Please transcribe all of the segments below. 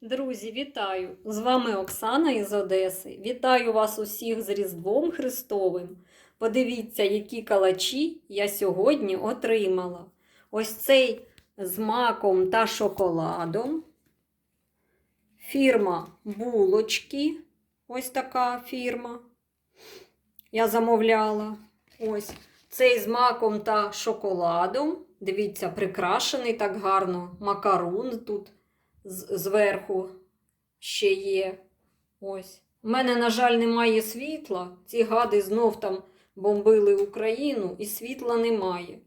Друзі, вітаю! З вами Оксана із Одеси. Вітаю вас усіх з Різдвом Христовим. Подивіться, які калачі я сьогодні отримала. Ось цей з маком та шоколадом. Фірма булочки. Ось така фірма. Я замовляла. Ось цей з маком та шоколадом. Дивіться, прикрашений так гарно. Макарун тут зверху ще є. Ось. У мене, на жаль, немає світла. Ці гади знов там бомбили Україну, і світла немає.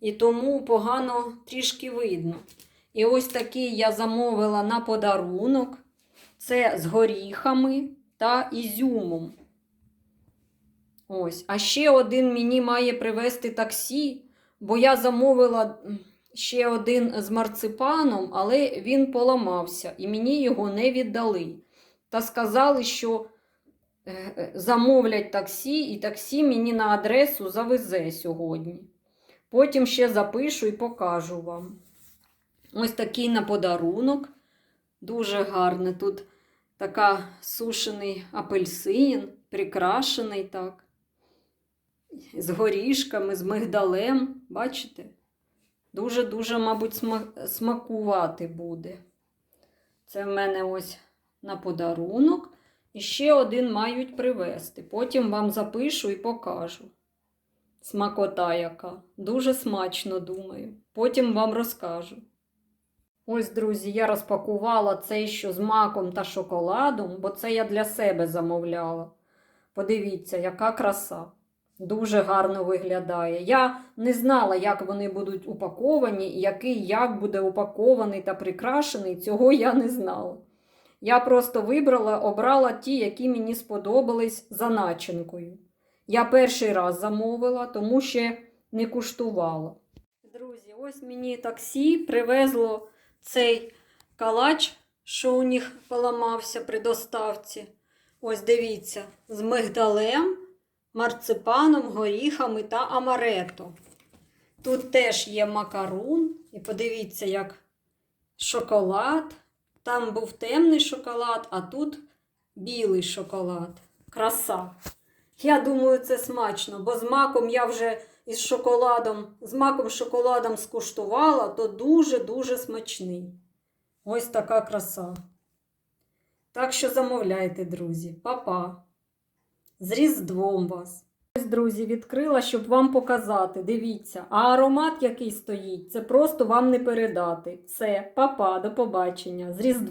І тому погано трішки видно. І ось такий я замовила на подарунок. Це з горіхами та ізюмом. Ось. А ще один мені має привезти таксі, бо я замовила ще один з марципаном, але він поламався і мені його не віддали. Та сказали, що е, е, замовлять таксі, і таксі мені на адресу завезе сьогодні. Потім ще запишу і покажу вам. Ось такий на подарунок. Дуже гарний. Тут така сушений апельсин, прикрашений так. З горішками, з мигдалем. Бачите? Дуже-дуже, мабуть, смакувати буде. Це в мене ось на подарунок. І ще один мають привезти. Потім вам запишу і покажу. Смакота яка. Дуже смачно, думаю. Потім вам розкажу. Ось, друзі, я розпакувала цей що з маком та шоколадом, бо це я для себе замовляла. Подивіться, яка краса. Дуже гарно виглядає. Я не знала, як вони будуть упаковані, який як буде упакований та прикрашений, цього я не знала. Я просто вибрала, обрала ті, які мені сподобались за начинкою. Я перший раз замовила, тому ще не куштувала. Друзі, ось мені таксі привезло цей калач, що у них поламався при доставці. Ось дивіться, з мигдалем марципаном, горіхами та амарето. Тут теж є макарун, і подивіться, як шоколад. Там був темний шоколад, а тут білий шоколад. Краса. Я думаю, це смачно, бо з маком я вже із шоколадом, з маком шоколадом скуштувала, то дуже-дуже смачний. Ось така краса. Так що замовляйте, друзі. Па-па! З Різдвом вас. Друзі, відкрила, щоб вам показати. Дивіться, а аромат, який стоїть, це просто вам не передати. Все, па-па, до побачення. З Різдвом.